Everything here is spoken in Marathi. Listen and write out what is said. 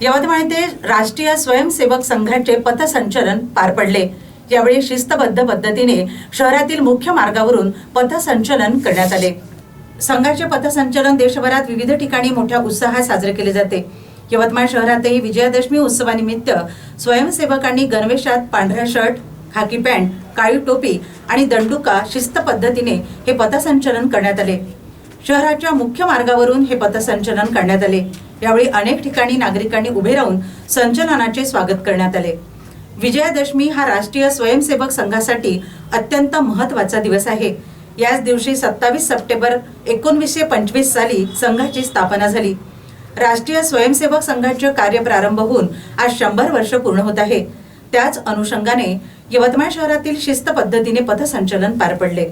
यवतमाळ येथे राष्ट्रीय स्वयंसेवक संघाचे पथसंचलन पार पडले. यावेळी शिस्तबद्ध पद्धतीने शहरातील मुख्य मार्गावरून पथसंचलन करण्यात आले. संघाचे पथसंचलन देशभरात विविध ठिकाणी मोठ्या उत्साहात साजरे केले जाते. यवतमाळ शहरातही विजयादशमी उत्सवानिमित्त स्वयंसेवकांनी गणवेशात पांढरा शर्ट खाकी पॅन्ट काळी टोपी आणि दंडुका शिस्त पद्धतीने हे पथसंचलन करण्यात आले. शहराच्या मुख्य मार्गावरून हे पथसंचलन करण्यात आले. यावेळी अनेक ठिकाणी नागरिकांनी उभे राहून संचलनाचे स्वागत करण्यात आले. विजयादशमी हा राष्ट्रीय स्वयंसेवक संघासाठी अत्यंत महत्त्वाचा दिवस आहे. याच दिवशी सत्तावीस सप्टेंबर एकोणवीसशे पंचवीस साली संघाची स्थापना झाली. राष्ट्रीय स्वयंसेवक संघाचे कार्य प्रारंभ होऊन आज शंभर वर्ष पूर्ण होत आहे. त्याच अनुषंगाने यवतमाळ शहरातील शिस्त पद्धतीने पथसंचलन पार पडले.